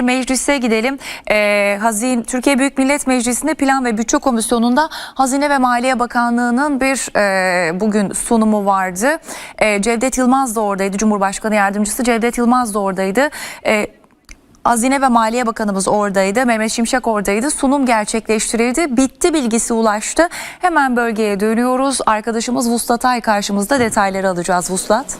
bir meclise gidelim. Ee, Hazin Türkiye Büyük Millet Meclisi'nde Plan ve Bütçe Komisyonu'nda Hazine ve Maliye Bakanlığı'nın bir e, bugün sunumu vardı. E, Cevdet Yılmaz da oradaydı. Cumhurbaşkanı Yardımcısı Cevdet Yılmaz da oradaydı. E, Hazine ve Maliye Bakanımız oradaydı. Mehmet Şimşek oradaydı. Sunum gerçekleştirildi. Bitti bilgisi ulaştı. Hemen bölgeye dönüyoruz. Arkadaşımız Vuslat Ay karşımızda detayları alacağız Vuslat.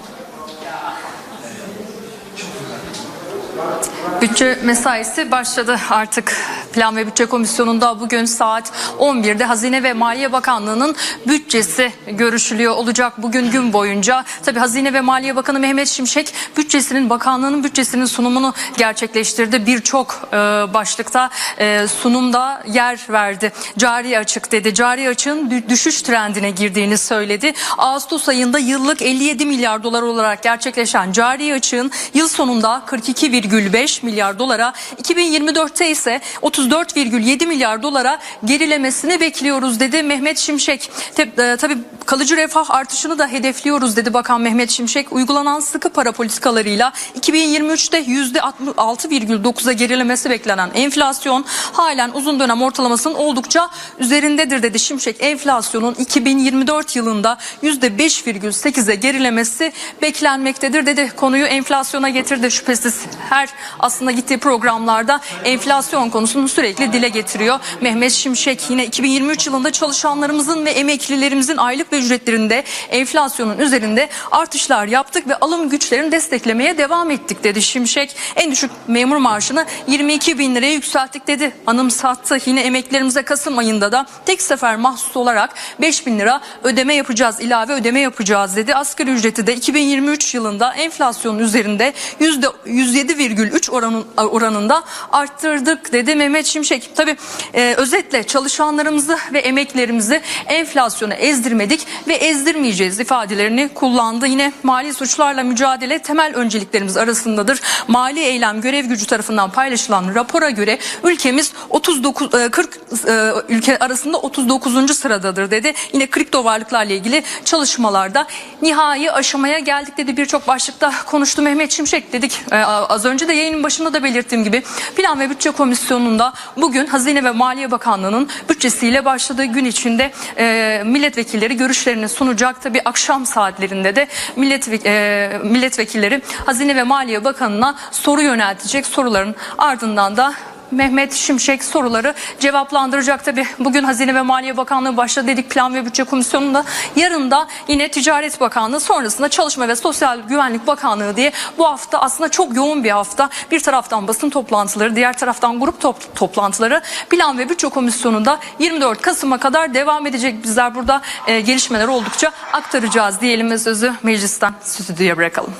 Bütçe mesaisi başladı artık. Plan ve Bütçe Komisyonu'nda bugün saat 11'de Hazine ve Maliye Bakanlığı'nın bütçesi görüşülüyor olacak bugün gün boyunca. Tabi Hazine ve Maliye Bakanı Mehmet Şimşek bütçesinin bakanlığının bütçesinin sunumunu gerçekleştirdi. Birçok e, başlıkta e, sunumda yer verdi. Cari açık dedi. Cari açığın dü- düşüş trendine girdiğini söyledi. Ağustos ayında yıllık 57 milyar dolar olarak gerçekleşen cari açığın yıl sonunda 42,5 milyar dolara 2024'te ise 34,7 milyar dolara gerilemesini bekliyoruz dedi Mehmet Şimşek. Te- e, tabii kalıcı refah artışını da hedefliyoruz dedi Bakan Mehmet Şimşek. Uygulanan sıkı para politikalarıyla 2023'te %6,9'a gerilemesi beklenen enflasyon halen uzun dönem ortalamasının oldukça üzerindedir dedi Şimşek. Enflasyonun 2024 yılında %5,8'e gerilemesi beklenmektedir dedi. Konuyu enflasyona getirdi şüphesiz. Her aslında gittiği programlarda enflasyon konusunu sürekli dile getiriyor. Mehmet Şimşek yine 2023 yılında çalışanlarımızın ve emeklilerimizin aylık ve ücretlerinde enflasyonun üzerinde artışlar yaptık ve alım güçlerini desteklemeye devam ettik dedi Şimşek. En düşük memur maaşını 22 bin liraya yükselttik dedi. Anımsattı. Yine emeklilerimize Kasım ayında da tek sefer mahsus olarak 5 bin lira ödeme yapacağız, ilave ödeme yapacağız dedi. Asgari ücreti de 2023 yılında enflasyonun üzerinde %107,3 oranın, oranında arttırdık dedi Mehmet Şimşek. Tabii e, özetle çalışanlarımızı ve emeklerimizi enflasyona ezdirmedik ve ezdirmeyeceğiz ifadelerini kullandı. Yine mali suçlarla mücadele temel önceliklerimiz arasındadır. Mali eylem görev gücü tarafından paylaşılan rapora göre ülkemiz 39 e, 40 e, ülke arasında 39. sıradadır dedi. Yine kripto varlıklarla ilgili çalışmalarda nihai aşamaya geldik dedi. Birçok başlıkta konuştu Mehmet Şimşek dedik. E, az önce de yayının başında da belirttiğim gibi Plan ve Bütçe Komisyonu'nda bugün Hazine ve Maliye Bakanlığı'nın bütçesiyle başladığı gün içinde e, milletvekilleri görüşlerini sunacak. Tabi akşam saatlerinde de millet e, milletvekilleri Hazine ve Maliye Bakanı'na soru yöneltecek. Soruların ardından da Mehmet Şimşek soruları cevaplandıracak tabi. Bugün Hazine ve Maliye Bakanlığı başladı dedik Plan ve Bütçe Komisyonu'nda. Yarın da yine Ticaret Bakanlığı sonrasında Çalışma ve Sosyal Güvenlik Bakanlığı diye bu hafta aslında çok yoğun bir hafta. Bir taraftan basın toplantıları, diğer taraftan grup top- toplantıları Plan ve Bütçe Komisyonu'nda 24 Kasım'a kadar devam edecek. Bizler burada e, gelişmeler oldukça aktaracağız diyelim ve sözü meclisten stüdyoya bırakalım.